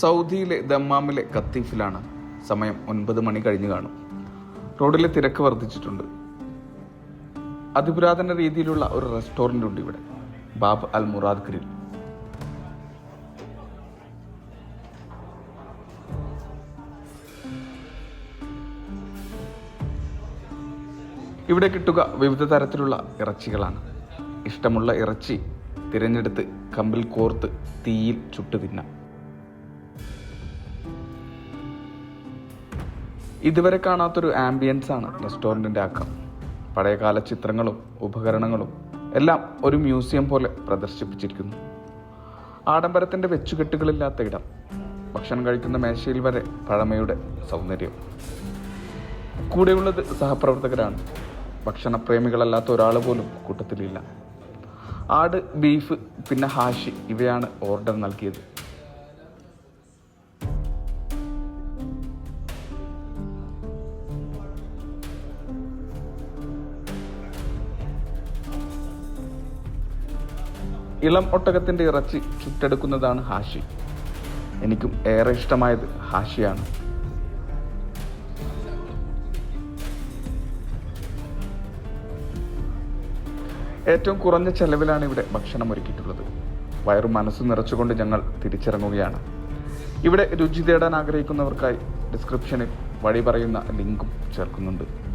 സൗദിയിലെ ദമ്മാമിലെ കത്തീഫിലാണ് സമയം ഒൻപത് മണി കഴിഞ്ഞു കാണും. റോഡിലെ തിരക്ക് വർദ്ധിച്ചിട്ടുണ്ട്. അതിപുരാതന രീതിയിലുള്ള ഒരു റെസ്റ്റോറന്റ് ഉണ്ട് ഇവിടെ. Bab al Murad grill. ഇവിടെ കിട്ടുക വിവിധ തരത്തിലുള്ള ഇറച്ചികളാണ്. ഇഷ്ടമുള്ള ഇറച്ചി തിരഞ്ഞെടുത്ത് കമ്പിൽ കോർത്ത് തീയിൽ ചുട്ടു തിന്നാം. ഇതുവരെ കാണാത്തൊരു ആംബിയൻസ് ആണ് റെസ്റ്റോറന്റിന്റെ ആക്കം. പഴയകാല ചിത്രങ്ങളും ഉപകരണങ്ങളും എല്ലാം ഒരു മ്യൂസിയം പോലെ പ്രദർശിപ്പിച്ചിരിക്കുന്നു. ആഡംബരത്തിന്റെ വെച്ചുകെട്ടുകളില്ലാത്ത ഇടം ഭക്ഷണം കഴിക്കുന്ന മേശയിൽ വരെ പഴമയുടെ സൗന്ദര്യം. കൂടെയുള്ളത് സഹപ്രവർത്തകരാണ്. ഭക്ഷണപ്രേമികളല്ലാത്ത ഒരാൾ പോലും കൂട്ടത്തിലില്ല. ആട് ബീഫ് പിന്നെ ഹാഷി ഇവയാണ് ഓർഡർ നൽകിയത്. ഇളം ഒട്ടകത്തിന്റെ ഇറച്ചി ചുറ്റെടുക്കുന്നതാണ് ഹാഷി. എനിക്കും ഏറെ ഇഷ്ടമായത് ഹാഷിയാണ്. ഏറ്റവും കുറഞ്ഞ ചെലവിലാണ് ഇവിടെ ഭക്ഷണം ഒരുക്കിയിട്ടുള്ളത് വയറും മനസ്സും നിറച്ചുകൊണ്ട് ഞങ്ങൾ തിരിച്ചിറങ്ങുകയാണ്. ഇവിടെ രുചി തേടാൻ ആഗ്രഹിക്കുന്നവർക്കായി ഡിസ്ക്രിപ്ഷനിൽ വഴി പറയുന്ന ലിങ്കും ചേർക്കുന്നുണ്ട്.